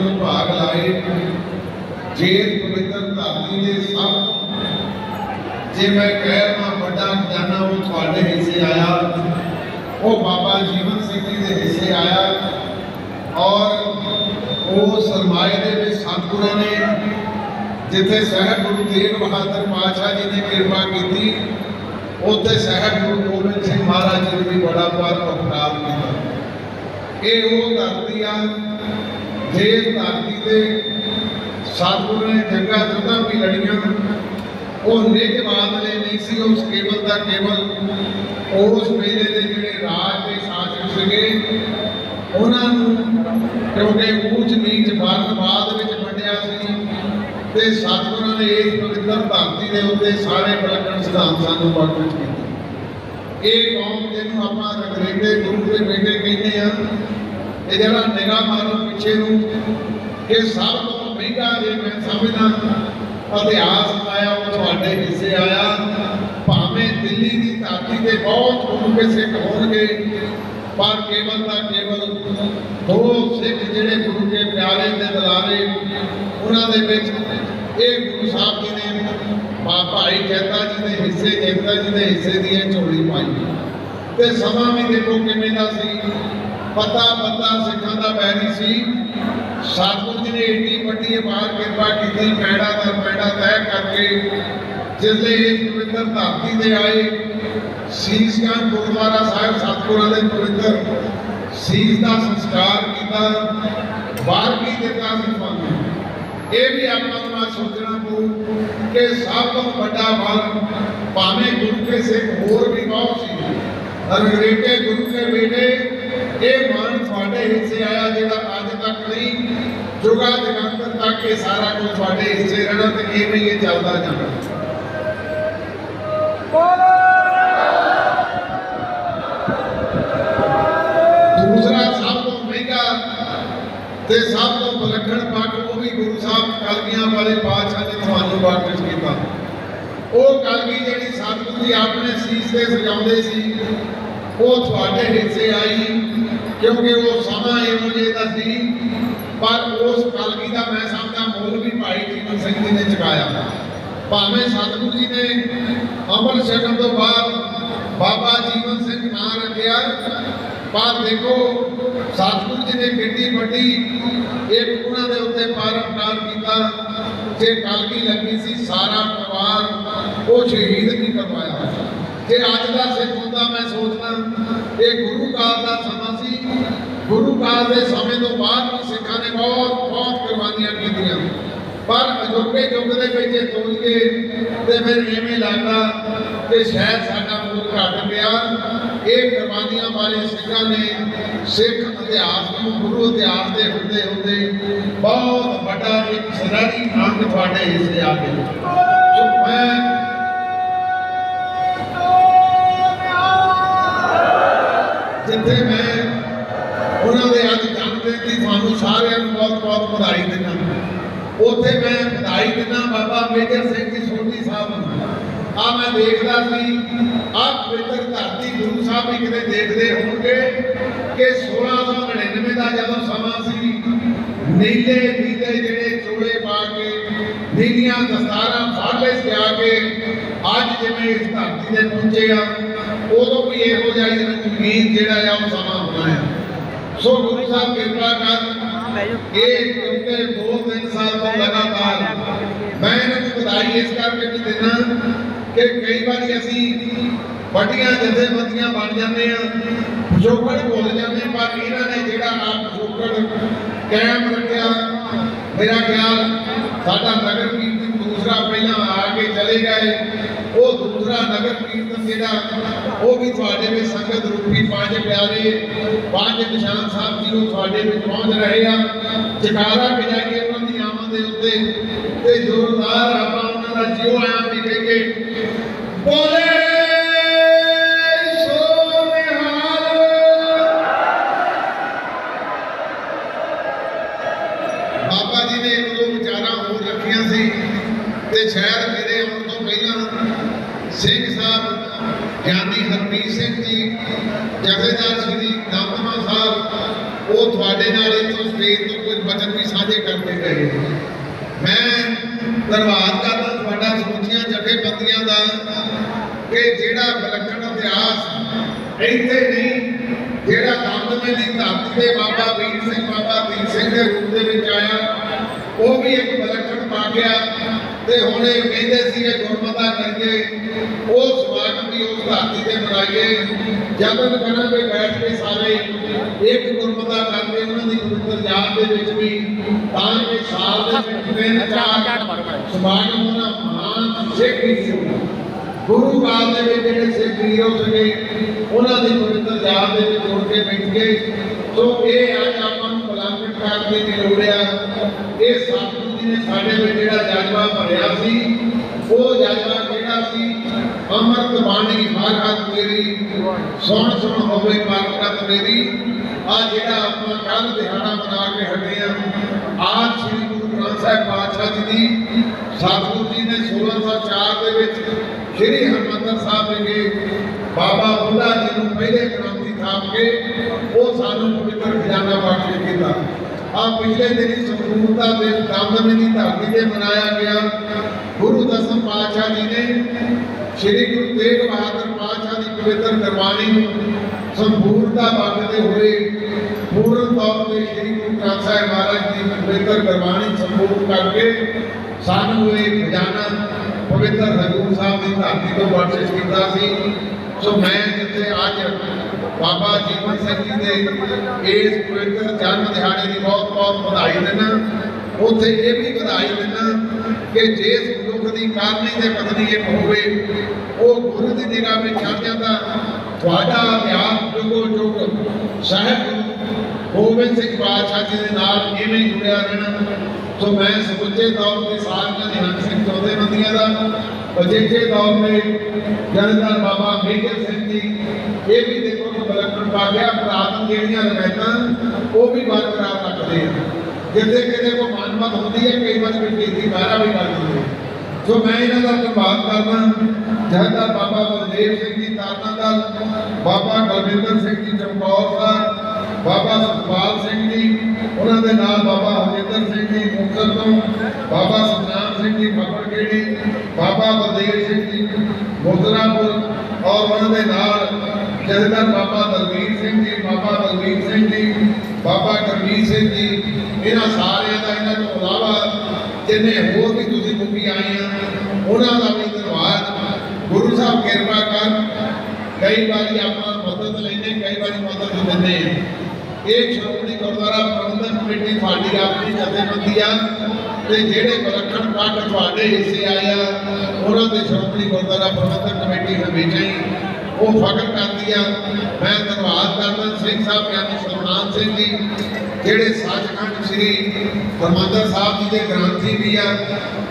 ਨੂੰ ਭਾਗ ਲਾਏ ਜੇ ਪਵਿੱਤਰ ਧਰਤੀ ਦੇ ਸਭ ਜੇ ਮੈਂ ਕਹਿ ਰਹਾ ਵੱਡਾ ਖਜ਼ਾਨਾ ਉਹ ਤੁਹਾਡੇ ਹਿੱਸੇ ਆਇਆ ਉਹ ਬਾਬਾ ਜੀਵਨ ਸਿੰਘ ਜੀ ਦੇ ਹਿੱਸੇ ਆਇਆ ਔਰ ਉਹ ਸਰਮਾਏ ਦੇ ਵਿੱਚ ਸਤਿਗੁਰਾਂ ਨੇ ਜਿੱਥੇ ਸਹਿਬ ਗੁਰੂ ਤੇਗ ਬਹਾਦਰ ਪਾਤਸ਼ਾਹ ਜੀ ਨੇ ਕਿਰਪਾ ਕੀਤੀ ਉੱਥੇ ਸਹਿਬ ਗੁਰੂ ਗੋਬਿੰਦ ਸਿੰਘ ਮਹਾਰਾਜ ਜੀ ਨੇ ਵੀ ਬੜਾ ਪਾਰ ਉਪਕਾਰ ਕੀਤਾ ਇਹ ਉਹ ਧਰਤੀ ਆ ਦੇਸ਼ ਧਰਤੀ ਤੇ ਸਤਿਗੁਰੂ ਨੇ ਜੰਗਾਂ ਜੁੱਧਾਂ ਵੀ ਲੜੀਆਂ, ਉਹ ਨਿੱਜ ਬਾਦਲੇ ਨਹੀਂ ਸੀ, ਉਸ ਕੇਵਲ ਦਾ ਕੇਵਲ ਉਸ ਵੇਲੇ ਦੇ ਜਿਹੜੇ ਰਾਜ ਦੇ ਸ਼ਾਸਕ ਸੀਗੇ, ਉਹਨਾਂ ਨੂੰ ਕਿਉਂਕਿ ਉੱਚ ਨੀਚ ਵਰਨਵਾਦ ਵਿੱਚ ਵੰਡਿਆ ਸੀ ਤੇ ਸਤਿਗੁਰਾਂ ਨੇ ਇਸ ਪਵਿੱਤਰ ਧਰਤੀ ਦੇ ਉੱਤੇ ਸਾਰੇ ਵਿਲੱਖਣ ਸਿਧਾਂਤ ਸਾਨੂੰ ਪ੍ਰਗਟ ਕੀਤੇ। ਇਹ ਕੌਮ ਜਿਹਨੂੰ ਆਪਾਂ ਰਗਰੇਟੇ ਗੁਰੂ ਦੇ ਬੇਟੇ ਕਹਿੰਦੇ ਆ ਇਹ ਜਿਹੜਾ ਨਿਗਾਹ ਮਾਰੋ ਪਿੱਛੇ ਨੂੰ। ਇਹ ਸਭ ਤੋਂ ਮਹਿੰਗਾ ਜੇ ਮੈਂ ਸਮਝਦਾ, ਇਤਿਹਾਸ ਆਇਆ, ਉਹ ਤੁਹਾਡੇ ਹਿੱਸੇ ਆਇਆ। ਭਾਵੇਂ ਦਿੱਲੀ ਦੀ ਧਰਤੀ ਤੇ ਬਹੁਤ ਗੁਰੂ ਸਿੱਖ ਹੋਣਗੇ, ਪਰ ਕੇਵਲ ਤਾਂ ਕੇਵਲ ਦੋ ਸਿੱਖ ਜਿਹੜੇ ਗੁਰੂ ਕੇ ਪਿਆਰੇ ਤੇ ਦਲਾਰੇ, ਉਹਨਾਂ ਦੇ ਵਿੱਚ ਇਹ ਗੁਰੂ ਸਾਹਿਬ ਜੀ ਨੇ ਮਾ ਭਾਈ ਜੈਤਾ ਜੀ ਦੇ ਹਿੱਸੇ ਜੈਤਾ ਜੀ ਦੇ ਹਿੱਸੇ ਦੀ ਇਹ ਝੋਲੀ ਪਾਈ ਤੇ ਸਮਾਂ ਵੀ ਦੇਖੋ ਕਿਵੇਂ ਦਾ ਸੀ। ਪਤਾ ਪਤਾ ਸਿੱਖਾਂ ਦਾ ਬੈਰੀ ਸੀ। ਸਤਿਗੁਰੂ ਜੀ ਨੇ ਏਡੀ ਵੱਡੀ ਅਪਾਰ ਕਿਰਪਾ ਕੀਤੀ, ਪੈੜਾ ਦਾ ਪੈੜਾ ਤੈਅ ਕਰਕੇ ਜਿਸਲੇ ਇਸ ਪਵਿੱਤਰ ਧਰਤੀ ਤੇ ਆਏ, ਸੀਸ ਗੰਜ ਗੁਰਦੁਆਰਾ ਸਾਹਿਬ ਸਤਿਗੁਰਾਂ ਦੇ ਪਵਿੱਤਰ ਸੀਸ ਦਾ ਸੰਸਕਾਰ ਕੀਤਾ ਬਾਹਰ ਕੀ ਦਿੱਤਾ ਸੀ ਤੁਹਾਨੂੰ। ਇਹ ਵੀ ਆਪਾਂ ਨੂੰ ਅੱਜ ਸੋਚਣਾ ਪਊ ਕਿ ਸਭ ਤੋਂ ਵੱਡਾ ਬਲ ਭਾਵੇਂ ਗੁਰੂ ਕੇ ਸਿੱਖ ਹੋਰ ਵੀ ਬਹੁਤ ਸੀ ਅੰਗਰੇਜ਼ੇ ਗੁਰੂ ਕੇ ਬੇਟੇ ਇਹ ਮਾਨ ਤੁਹਾਡੇ ਹਿੱਸੇ ਆਇਆ ਜਿਹੜਾ ਅੱਜ ਤੱਕ ਨਹੀਂ, ਜੁਗਾ ਜਗੰਤਰ ਤੱਕ ਇਹ ਸਾਰਾ ਕੁਝ ਤੁਹਾਡੇ ਹਿੱਸੇ ਰਹਿਣਾ ਤੇ ਇਹ ਵੀ ਚੱਲਦਾ ਜਾਣਾ। ਦੂਸਰਾ ਸਭ ਤੋਂ ਮਹਿੰਗਾ ਤੇ ਸਭ ਤੋਂ ਵਿਲੱਖਣ ਪੱਖ ਉਹ ਵੀ ਗੁਰੂ ਸਾਹਿਬ ਕਲਗੀਆਂ ਵਾਲੇ ਪਾਤਸ਼ਾਹ ਨੇ ਤੁਹਾਨੂੰ ਬਾਕਸ਼ ਕੀਤਾ। ਉਹ ਕਲਗੀ ਜਿਹੜੀ ਸਤਿਗੁਰੂ ਜੀ ਆਪਣੇ ਸੀਸ ਤੇ ਸਜਾਉਂਦੇ ਸੀ ਉਹ ਤੁਹਾਡੇ ਹਿੱਸੇ ਆਈ, ਕਿਉਂਕਿ ਉਹ ਸਮਾਂ ਇਹੋ ਜਿਹਾ ਦਾ ਸੀ, ਪਰ ਉਸ ਕਲਗੀ ਦਾ ਮੈਂ ਸਮਝਦਾ ਮੋਲ ਵੀ ਭਾਈ ਜੀਵਨ ਸਿੰਘ ਜੀ ਨੇ ਚੁਕਾਇਆ। ਭਾਵੇਂ ਸਤਿਗੁਰੂ ਜੀ ਨੇ ਅਮਰ ਛਕਣ ਤੋਂ ਬਾਅਦ ਬਾਬਾ ਜੀਵਨ ਸਿੰਘ ਨਾਂ ਰੱਖਿਆ, ਪਰ ਦੇਖੋ, ਸਤਿਗੁਰੂ ਜੀ ਨੇ ਕਿੰਨੀ ਵੱਡੀ ਇੱਕ ਉਹਨਾਂ ਦੇ ਉੱਤੇ ਪਰਉਪਕਾਰ ਕੀਤਾ, ਜੇ ਕਲਗੀ ਲੱਗੀ ਸੀ, ਸਾਰਾ ਪਰਿਵਾਰ ਉਹ ਸ਼ਹੀਦ ਨਹੀਂ ਕਰਵਾਇਆ। ਜੇ ਅੱਜ ਦਾ ਸਿੱਖ ਹੁੰਦਾ, ਮੈਂ ਸੋਚਦਾ। ਇਹ ਗੁਰੂ ਕਾਲ ਦਾ ਸਮਾਂ ਸੀ। ਗੁਰੂ ਕਾਲ ਦੇ ਸਮੇਂ ਤੋਂ ਬਾਅਦ ਵੀ ਸਿੱਖਾਂ ਨੇ ਬਹੁਤ ਬਹੁਤ ਕੁਰਬਾਨੀਆਂ ਕੀਤੀਆਂ। ਪਰ ਅਜੋਕੇ ਯੁੱਗ ਦੇ ਵਿੱਚ ਇਹ ਸੋਚ ਕੇ ਤੇ ਫਿਰ ਐਵੇਂ ਲੱਗਦਾ ਕਿ ਸ਼ਾਇਦ ਸਾਡਾ ਮੁੱਲ ਘਟ ਪਿਆ ਇਹ ਕੁਰਬਾਨੀਆਂ ਵਾਲੇ ਸਿੱਖਾਂ ਨੇ ਸਿੱਖ ਇਤਿਹਾਸ ਨੂੰ, ਗੁਰੂ ਇਤਿਹਾਸ ਦੇ ਹੁੰਦੇ ਹੁੰਦੇ ਬਹੁਤ ਵੱਡਾ ਇੱਕ ਸਰਾਰੀ ਅੰਗ ਤੁਹਾਡੇ ਹਿੱਸੇ ਆ ਗਿਆ ਸੋ ਮੈਂ ਜਿੱਥੇ ਮੈਂ ਉਹਨਾਂ ਦੇ ਅੱਜ ਜਨਮ ਦਿਨ ਦੀ ਤੁਹਾਨੂੰ ਸਾਰਿਆਂ ਨੂੰ ਬਹੁਤ ਬਹੁਤ ਵਧਾਈ ਦਿੰਦਾ ਉੱਥੇ ਮੈਂ ਵਧਾਈ ਦਿੰਦਾ ਬਾਬਾ ਮੇਜਰ ਸਿੰਘ ਜੀ ਸੋਢੀ ਸਾਹਿਬ ਨੂੰ। ਆ ਮੈਂ ਦੇਖਦਾ ਸੀ ਆ ਪਵਿੱਤਰ ਧਰਤੀ ਗੁਰੂ ਸਾਹਿਬ ਵੀ ਕਿਤੇ ਦੇਖਦੇ ਹੋਣਗੇ ਕਿ 1699 ਦਾ ਜਦੋਂ ਸਮਾਂ ਸੀ, ਨੀਲੇ ਨੀਲੇ ਜਿਹੜੇ ਚੋਲੇ ਪਾ ਕੇ, ਨੀਲੀਆਂ ਦਸਤਾਰਾਂ ਫਾਲੇ ਸਿਆ ਕੇ ਅੱਜ ਜਿਵੇਂ ਇਸ ਧਰਤੀ ਤੇ ਪਹੁੰਚੇ ਆ ਉਦੋਂ ਵੀ ਇਹੋ ਜਿਹਾ ਹੀ ਜਿਹੜਾ ਆ ਉਹ ਸਮਾਂ ਹੋਣਾ ਹੈ ਸੋ ਗੁਰੂ ਸਾਹਿਬ ਕਿਰਪਾ ਕਰ। ਇਹ ਕਿਉਂਕਿ ਦੋ ਤਿੰਨ ਸਾਲ ਤੋਂ ਲਗਾਤਾਰ। ਮੈਂ ਇਹਨਾਂ ਨੂੰ ਵਧਾਈ ਇਸ ਕਰਕੇ ਵੀ ਦਿੰਦਾ ਕਿ ਕਈ ਵਾਰੀ ਅਸੀਂ ਵੱਡੀਆਂ ਜਥੇਬੰਦੀਆਂ ਬਣ ਜਾਂਦੇ ਆ ਪਿਛੋਕੜ ਭੁੱਲ ਜਾਂਦੇ ਹਾਂ, ਪਰ ਇਹਨਾਂ ਨੇ ਜਿਹੜਾ ਆਪ ਪਿਛੋਕੜ ਕਾਇਮ ਰੱਖਿਆ ਮੇਰਾ ਖਿਆਲ ਸਾਡਾ ਨਗਰ ਕੀ ਦੂਸਰਾ ਪਹਿਲਾਂ ਆ ਕੇ ਚਲੇ ਗਏ। ਉਹ ਦੂਸਰਾ ਨਗਰ ਕੀਰਤਨ ਜਿਹੜਾ, ਉਹ ਵੀ ਤੁਹਾਡੇ ਵਿੱਚ ਸੰਗਤ ਰੂਪੀ ਪੰਜ ਪਿਆਰੇ, ਪੰਜ ਨਿਸ਼ਾਨ ਸਾਹਿਬ ਜੀ ਉਹ ਤੁਹਾਡੇ ਵਿੱਚ ਪਹੁੰਚ ਰਹੇ ਆ। ਜਕਾਰਾ ਵਜਾਈਏ ਉਹਨਾਂ ਦੀ ਆਮਦ ਦੇ ਉੱਤੇ। ਤੇ ਜ਼ੋਰਦਾਰ ਆਪਾਂ ਉਹਨਾਂ ਦਾ ਜਿਉ ਆਇਆ ਵੀ ਕਹੀਏ, ਬੋਲੇ ਤੇ ਸ਼ਾਇਦ ਮੇਰੇ ਆਉਣ ਤੋਂ ਪਹਿਲਾਂ ਸਿੰਘ ਸਾਹਿਬ, ਗਿਆਨੀ ਹਰਪ੍ਰੀਤ ਸਿੰਘ ਜੀ, ਜਥੇਦਾਰ ਸ੍ਰੀ ਦਮਦਮਾ ਸਾਹਿਬ, ਉਹ ਤੁਹਾਡੇ ਨਾਲ ਇੱਥੋਂ ਸਟੇਜ ਤੋਂ ਕੁਝ ਬਚਨ ਵੀ ਸਾਂਝੇ ਸਾਂਝੇ ਕਰਦੇ ਗਏ ਮੈਂ ਧੰਨਵਾਦ ਕਰਦਾ ਤੁਹਾਡਾ ਸਮੁੱਚੀਆਂ ਜਥੇਬੰਦੀਆਂ ਦਾ ਕਿ ਜਿਹੜਾ ਵਿਲੱਖਣ ਇਤਿਹਾਸ ਇੱਥੇ ਨਹੀਂ, ਜਿਹੜਾ ਦਮਦਮੇ ਦੀ ਧਰਤੀ ਤੇ ਬਾਬਾ ਵੀਰ ਸਿੰਘ, ਬਾਬਾ ਵੀਰ ਸਿੰਘ ਦੇ ਰੂਪ ਦੇ ਵਿੱਚ ਆਇਆ, ਉਹ ਵੀ ਇੱਕ ਵਿਲੱਖਣ ਪਾ ਗਿਆ। ਤੇ ਹੁਣ ਇਹ ਕਹਿੰਦੇ ਸੀ ਕਿ ਗੁਰਮਤਾ ਕਰੀਏ ਉਹ ਸਮਾਗਮ ਵੀ ਉਸ ਧਰਤੀ ਤੇ ਮਨਾਈਏ। ਜਬਨ ਕਰਾਂਗੇ ਬੈਠ ਕੇ ਸਾਰੇ ਇੱਕ ਗੁਰਮਤਾ ਕਰਕੇ ਉਹਨਾਂ ਦੀ ਪਵਿੱਤਰ ਯਾਦ ਦੇ ਵਿੱਚ ਵੀ ਤਾਂ ਕਿ ਸਾਲ ਦੇ ਵਿੱਚ ਤਿੰਨ ਚਾਰ ਸਮਾਗਮ ਉਹਨਾਂ ਮਹਾਨ ਸਿੱਖ ਹੀਰੋ ਗੁਰੂ ਕਾਲ ਦੇ ਵਿੱਚ ਜਿਹੜੇ ਸਿੱਖ ਹੀਰੋ ਸੀਗੇ ਉਹਨਾਂ ਦੀ ਪਵਿੱਤਰ ਯਾਦ ਦੇ ਵਿੱਚ ਜੁੜ ਕੇ ਬੈਠ ਗਏ। ਸੋ ਇਹ ਅੱਜ ਆਪਾਂ ਨੂੰ ਬਲਾਂਕਟ ਕਰਨ ਦੀ ਲੋੜ ਆ। ਇਹ ਜੀ ਨੇ ਸਾਡੇ ਵਿੱਚ ਜਿਹੜਾ ਜਜ਼ਬਾ ਭਰਿਆ ਸੀ, ਉਹ ਜਜ਼ਬਾ ਕਿਹੜਾ ਸੀ? ਅੰਮ੍ਰਿਤ ਬਾਣੀ ਹਰ ਹੱਥ ਮੇਰੀ, ਸੁਣ ਸੁਣ ਹੋਵੇ ਪਾਰਕਤ ਮੇਰੀ। ਆ ਜਿਹੜਾ ਆਪਾਂ ਕੱਲ ਦਿਹਾੜਾ ਮਨਾ ਕੇ ਹਟੇ ਆ ਆਜ ਸ੍ਰੀ ਗੁਰੂ ਗ੍ਰੰਥ ਸਾਹਿਬ ਪਾਤਸ਼ਾਹ ਜੀ ਦੀ, ਸਤਿਗੁਰੂ ਜੀ ਨੇ 1604 ਦੇ ਵਿੱਚ ਸ੍ਰੀ ਹਰਿਮੰਦਰ ਸਾਹਿਬ ਵਿਖੇ ਬਾਬਾ ਬੁੱਢਾ ਜੀ ਨੂੰ ਪਹਿਲੇ ਕ੍ਰਾਂਤੀ ਥਾਪ ਕੇ, ਉਹ ਸਾਨੂੰ ਪਵਿੱਤਰ ਖਜ਼ਾਨਾ ਬਖਸ਼ ਕੀਤਾ। ਆ ਪਿਛਲੇ ਦਿਨੀ ਸੰਪੂਰਨਤਾ ਦੇ ਦਮਦਮੇ ਦੀ ਧਰਤੀ ਤੇ ਮਨਾਇਆ ਗਿਆ। ਗੁਰੂ ਦਸਮ ਪਾਤਸ਼ਾਹ ਜੀ ਨੇ ਸ੍ਰੀ ਗੁਰੂ ਤੇਗ ਬਹਾਦਰ ਪਾਤਸ਼ਾਹ ਦੀ ਪਵਿੱਤਰ ਗੁਰਬਾਣੀ ਨੂੰ ਸੰਪੂਰਨਤਾ ਬਖਸ਼ਦੇ ਹੋਏ ਪੂਰਨ ਤੌਰ ਤੇ ਸ੍ਰੀ ਗੁਰੂ ਗ੍ਰੰਥ ਸਾਹਿਬ ਮਹਾਰਾਜ ਦੀ ਪਵਿੱਤਰ ਗੁਰਬਾਣੀ ਸੰਪੂਰਨ ਕਰਕੇ ਸਾਨੂੰ ਇਹ ਖਜ਼ਾਨਾ ਪਵਿੱਤਰ ਹਜ਼ੂਰ ਸਾਹਿਬ ਦੀ ਧਰਤੀ ਤੋਂ ਬਖਸ਼ਿਸ਼ ਕੀਤਾ ਸੀ। ਸੋ ਮੈਂ ਜਿੱਥੇ ਅੱਜ ਬਾਬਾ ਜੀਵਨ ਸਿੰਘ ਜੀ ਦੇ ਇਸ ਪਵਿੱਤਰ ਜਨਮ ਦਿਹਾੜੇ ਦੀ ਬਹੁਤ ਬਹੁਤ ਵਧਾਈ ਦਿੰਦਾ, ਉੱਥੇ ਇਹ ਵੀ ਵਧਾਈ ਦਿੰਦਾ ਕਿ ਜਿਸ ਮਨੁੱਖ ਦੀ ਕਾਰਨੀ ਤੇ ਪਤਨੀ ਇੱਕ ਹੋਵੇ, ਉਹ ਗੁਰੂ ਦੀ ਨਿਗਾਹ ਵਿੱਚ ਚੜ ਜਾਂਦਾ। ਤੁਹਾਡਾ ਅਭਿਆਸ ਜੁਗੋ ਜੁਗ ਸਾਹਿਬ ਗੋਬਿੰਦ ਸਿੰਘ ਪਾਤਸ਼ਾਹ ਜੀ ਦੇ ਨਾਲ ਕਿਵੇਂ ਜੁੜਿਆ ਰਹਿਣਾ। ਸੋ ਮੈਂ ਸਮੁੱਚੇ ਤੌਰ ਤੇ ਸਾਰੀਆਂ ਨਿਹੰਗ ਸਿੰਘ ਜਥੇਬੰਦੀਆਂ ਦਾ ਅਜਿਹੇ ਤੌਰ ਤੇ ਜਨਰਲ ਬਾਬਾ ਮੇਜਰ ਸਿੰਘ ਜੀ ਇਹ ਵੀ ਦੇਖੋ ਕਿ ਬਲਕਣ ਪਾ ਗਿਆ ਪ੍ਰਾਤਨ ਜਿਹੜੀਆਂ ਰਵਾਇਤਾਂ, ਉਹ ਵੀ ਬਰਕਰਾਰ ਰੱਖਦੇ ਆ। ਜਿੱਥੇ ਕਿਤੇ ਕੋ ਮਨਮਤ ਹੁੰਦੀ ਹੈ, ਕਈ ਵਾਰ ਵੀ ਕੀਤੀ ਬਾਹਰਾ ਵੀ ਕਰ ਦਿੰਦੇ ਸੋ ਮੈਂ ਇਹਨਾਂ ਦਾ ਧੰਨਵਾਦ ਕਰਦਾ ਜਹਦਾਰ ਬਾਬਾ ਬਲਦੇਵ ਸਿੰਘ ਜੀ ਤਾਰਨਾ ਦਲ, ਬਾਬਾ ਗਲਵਿੰਦਰ ਸਿੰਘ ਜੀ, ਚਮਕੌਰ ਸਾਹਿਬ, ਬਾਬਾ ਸੁਖਪਾਲ ਸਿੰਘ ਜੀ, ਉਹਨਾਂ ਦੇ ਨਾਲ ਬਾਬਾ ਹਰਜਿੰਦਰ ਸਿੰਘ ਜੀ, ਮੁਕਤਸਰ ਤੋਂ, ਬਾਬਾ ਸਤਨਾਮ ਸਿੰਘ ਜੀ ਫਕੜਗੇੜੀ ਬਾਬਾ ਬਲਦੇਵ ਸਿੰਘ ਜੀ ਮੁਜ਼ਰਾਪੁਰ ਔਰ ਉਹਨਾਂ ਦੇ ਨਾਲ ਜਥੇਦਾਰ ਬਾਬਾ ਦਲਵੀਰ ਸਿੰਘ ਜੀ, ਬਾਬਾ ਦਲਵੀਰ ਸਿੰਘ ਜੀ, ਬਾਬਾ ਕਰਮੀਤ ਸਿੰਘ ਜੀ, ਇਹਨਾਂ ਸਾਰਿਆਂ ਦਾ ਇਹਨਾਂ ਤੋਂ ਇਲਾਵਾ ਜਿੰਨੇ ਹੋਰ ਵੀ ਤੁਸੀਂ ਮੁਖੀ ਆਏ ਆ, ਉਹਨਾਂ ਦਾ ਵੀ ਧੰਨਵਾਦ। ਗੁਰੂ ਸਾਹਿਬ ਕਿਰਪਾ ਕਰ, ਕਈ ਵਾਰੀ ਆਪਾਂ ਮਦਦ ਲੈਂਦੇ, ਕਈ ਵਾਰੀ ਮਦਦ ਦਿੰਦੇ ਆ। ਇਹ ਸ਼੍ਰੋਮਣੀ ਗੁਰਦੁਆਰਾ ਪ੍ਰਬੰਧਕ ਕਮੇਟੀ ਸਾਡੀ ਆਪਣੀ ਜਥੇਬੰਦੀ ਆ। ਤੇ ਜਿਹੜੇ ਵਿਲੱਖਣ ਕੱਟ ਤੁਹਾਡੇ ਹਿੱਸੇ ਆਏ ਆ ਉਹਨਾਂ ਦੇ ਸ਼੍ਰੋਮਣੀ ਗੁਰਦੁਆਰਾ ਪ੍ਰਬੰਧਕ ਕਮੇਟੀ ਹਮੇਸ਼ਾ ਹੀ ਉਹ ਫਖਰ ਕਰਦੀ ਆ। ਮੈਂ ਧੰਨਵਾਦ ਕਰਦਾ ਸਿੰਘ ਸਾਹਿਬ ਗਿਆਨੀ ਸਲਮਾਨ ਸਿੰਘ ਜੀ, ਜਿਹੜੇ ਸੱਚਖੰਡ ਸ੍ਰੀ ਹਰਮੰਦਰ ਸਾਹਿਬ ਜੀ ਦੇ ਗ੍ਰੰਥੀ ਵੀ ਆ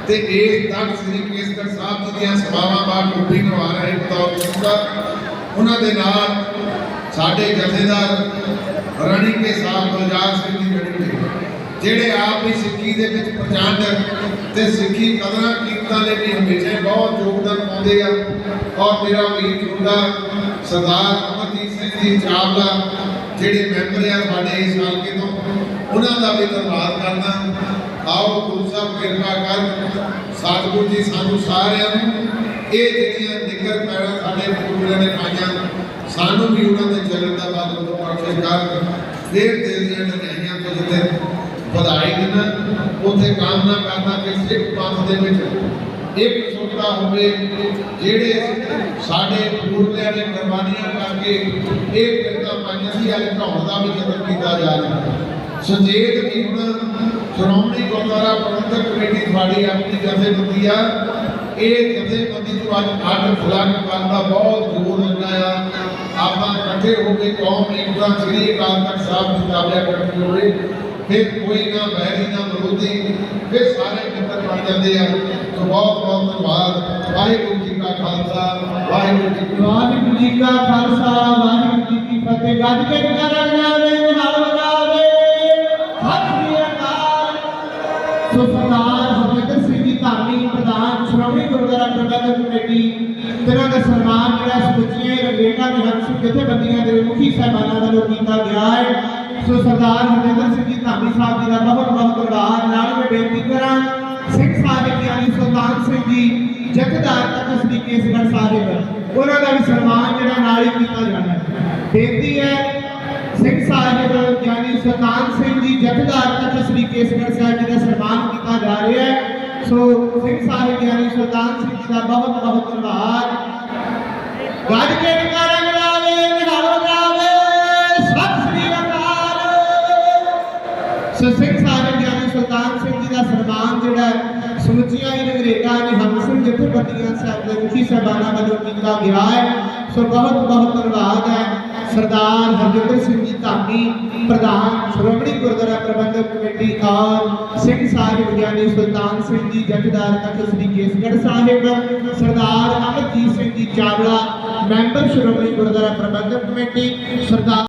ਤੇ ਇਸ ਤੱਕ ਸ੍ਰੀ ਕੇਸਗੜ੍ਹ ਸਾਹਿਬ ਜੀ ਦੀਆਂ ਸਭਾਵਾਂ ਬਾਅਦ ਡਿਊਟੀ ਕਰਵਾ ਰਹੇ ਬਤੌਰ ਸੁਣਦਾ ਉਹਨਾਂ ਦੇ ਨਾਲ ਸਾਡੇ ਜਥੇਦਾਰ ਰਣੀ ਕੇ ਸਾਹਿਬ ਗੁਲਜ਼ਾਰ ਸਿੰਘ ਜੀ ਰਣੀ ਜਿਹੜੇ ਆਪ ਹੀ ਸਿੱਖੀ ਦੇ ਵਿੱਚ ਪ੍ਰਚੰਡ ਤੇ ਸਿੱਖੀ ਕਦਰਾਂ ਕੀਮਤਾਂ ਦੇ ਵੀ ਹਮੇਸ਼ਾ ਬਹੁਤ ਯੋਗਦਾਨ ਪਾਉਂਦੇ ਆ। ਔਰ ਮੇਰਾ ਵੀਰ ਜੁੰਦਾ ਸਰਦਾਰ ਅਮਰਜੀਤ ਸਿੰਘ ਜੀ ਚਾਵਲਾ, ਜਿਹੜੇ ਮੈਂਬਰ ਆ ਸਾਡੇ ਇਸ ਹਲਕੇ ਤੋਂ, ਉਹਨਾਂ ਦਾ ਵੀ ਧੰਨਵਾਦ ਕਰਦਾ। ਆਓ ਗੁਰੂ ਸਾਹਿਬ ਕਿਰਪਾ ਕਰ, ਸਤਿਗੁਰੂ ਜੀ ਸਾਨੂੰ ਸਾਰਿਆਂ ਨੂੰ ਇਹ ਜਿਹੜੀਆਂ ਨਿੱਕਰ ਪੈਰਾਂ ਸਾਡੇ ਪੂਰਿਆਂ ਨੇ ਪਾਈਆਂ, ਸਾਨੂੰ ਵੀ ਉਹਨਾਂ ਦੇ ਚੱਲਣ ਦਾ ਬਾਦਲ ਤੋਂ ਬਖਸ਼ਿਸ਼ ਕਰ। ਫੇਰ ਦਿਲ ਦੀਆਂ ਨਗਾਈਆਂ ਤੋਂ ਜਿੱਥੇ ਵਧਾਈ ਦੇਣਾ ਉੱਥੇ ਕਾਮਨਾ ਕਰਦਾ ਕਿ ਸਿੱਖ ਪੰਥ ਦੇ ਵਿੱਚ ਇੱਕ ਸੁਣਦਾ ਹੋਵੇ, ਜਿਹੜੇ ਸਾਡੇ ਪੂਰਵਿਆਂ ਨੇ ਕੁਰਬਾਨੀਆਂ ਕਰਕੇ ਇਹ ਕਿਰਤਾਂ ਪਾਈਆਂ ਸੀ, ਅੱਜ ਢਾਉਣ ਦਾ ਵੀ ਯਤਨ ਕੀਤਾ ਜਾ ਰਿਹਾ ਸੁਚੇਤ ਵੀ ਹੁਣ ਸ਼੍ਰੋਮਣੀ ਗੁਰਦੁਆਰਾ ਪ੍ਰਬੰਧਕ ਕਮੇਟੀ ਤੁਹਾਡੀ ਆਪਣੀ ਜਥੇਬੰਦੀ ਆ। ਇਹ ਜਥੇਬੰਦੀ ਤੋਂ ਅੱਜ ਅੱਡ ਫਲੱਗ ਕਰਨ ਦਾ ਬਹੁਤ ਜ਼ੋਰ ਲੱਗਾ ਆ। ਆਪਾਂ ਇਕੱਠੇ ਹੋ ਕੇ ਕੌਮ ਏਕਤਾ ਸ੍ਰੀ ਅਕਾਲ ਤਖਤ ਸਾਹਿਬ ਦੀ ਤਾਬਿਆ ਇਕੱਠੀ ਹੋਵੇ ਫਿਰ ਕੋਈ ਨਾ ਬੈਰੀ ਨਾ ਵਿਰੋਧੀ ਫਿਰ ਸਾਰੇ ਮਿੱਤਰ ਬਣ ਜਾਂਦੇ ਆ। ਸੋ ਬਹੁਤ ਬਹੁਤ ਧੰਨਵਾਦ। ਵਾਹਿਗੁਰੂ ਜੀ ਕਾ ਖਾਲਸਾ, ਵਾਹਿਗੁਰੂ ਜੀ ਕੀ ਵਾਹਿਗੁਰੂ ਜੀ ਕਾ ਖਾਲਸਾ, ਵਾਹਿਗੁਰੂ ਜੀ ਕੀ ਫਤਿਹ। ਗੱਜ ਕੇ ਕਰਨ ਜਾਵੇ ਨਿਹਾਲ ਵਜਾਵੇ ਸਤਿ ਸ੍ਰੀ ਅਕਾਲ। ਸੋ ਸਰਦਾਰ ਹਰਜਿੰਦਰ ਸਿੰਘ ਜੀ ਧਾਮੀ ਪ੍ਰਧਾਨ ਸ਼੍ਰੋਮਣੀ ਗੁਰਦੁਆਰਾ ਪ੍ਰਬੰਧਕ ਕਮੇਟੀ ਤੇਰਾ ਦਾ ਸਨਮਾਨ ਜਿਹੜਾ ਸਮੁੱਚੀਆਂ ਰੰਗੇਟਾ ਨਿਹੰਗ ਸਿੰਘ ਜਥੇਬੰਦੀਆਂ ਦੇ ਮੁਖੀ ਸਾਹਿਬਾਨਾਂ ਵੱਲੋਂ ਕੀਤਾ ਗਿਆ ਹੈ। ਸੋ ਸਰਦਾਰ ਹਰਿੰਦਰ ਸਿੰਘ ਜੀ ਧਾਮੀ ਸਾਹਿਬ ਜੀ ਦਾ ਬਹੁਤ ਬਹੁਤ ਧੰਨਵਾਦ। ਨਾਲ ਮੈਂ ਬੇਨਤੀ ਕਰਾਂ ਸਿੰਘ ਸਾਹਿਬ ਗਿਆਨੀ ਸੁਲਤਾਨ ਸਿੰਘ ਜੀ, ਜਥੇਦਾਰ ਤਖਤ ਕੇਸਗੜ੍ਹ ਸਾਹਿਬ, ਉਹਨਾਂ ਦਾ ਵੀ ਸਨਮਾਨ ਜਿਹੜਾ ਨਾਲ ਹੀ ਕੀਤਾ ਜਾਣਾ ਹੈ। ਬੇਨਤੀ ਹੈ ਸਿੰਘ ਸਾਹਿਬ ਗਿਆਨੀ ਸੁਲਤਾਨ ਸਿੰਘ ਜੀ, ਜਥੇਦਾਰ ਤਖਤ ਸ੍ਰੀ ਕੇਸਗੜ੍ਹ ਸਾਹਿਬ ਜੀ ਦਾ ਸਨਮਾਨ ਕੀਤਾ ਜਾ ਰਿਹਾ ਹੈ। ਸੋ ਸਿੱਖ ਸਾਹਿਬ ਗਿਆਨੀ ਸੁਲਤਾਨ ਸਿੰਘ ਜੀ ਦਾ ਬਹੁਤ ਬਹੁਤ ਧੰਨਵਾਦ। ਗੱਜ ਕੇ ਨਿਕਾਰਾ ਸਿੰਘ ਸਾਹਿਬ ਦੇ ਮੁਖੀ ਸਾਹਿਬਾਨਾਂ ਵੱਲੋਂ ਕੀਤਾ ਗਿਆ ਹੈ। ਸੋ ਬਹੁਤ ਬਹੁਤ ਧੰਨਵਾਦ ਹੈ ਸਰਦਾਰ ਹਰਜਿੰਦਰ ਸਿੰਘ ਜੀ ਧਾਮੀ, ਪ੍ਰਧਾਨ ਸ਼੍ਰੋਮਣੀ ਗੁਰਦੁਆਰਾ ਪ੍ਰਬੰਧਕ ਕਮੇਟੀ ਔਰ ਸਿੰਘ ਸਾਹਿਬ ਗਿਆਨੀ ਸੁਲਤਾਨ ਸਿੰਘ ਜੀ, ਜਥੇਦਾਰ ਤਖਤ ਸ੍ਰੀ ਕੇਸਗੜ੍ਹ ਸਾਹਿਬ, ਸਰਦਾਰ ਅਮਰਜੀਤ ਸਿੰਘ ਜੀ ਚਾਵਲਾ, ਮੈਂਬਰ ਸ਼੍ਰੋਮਣੀ ਗੁਰਦੁਆਰਾ ਪ੍ਰਬੰਧਕ ਕਮੇਟੀ, ਸਰਦਾਰ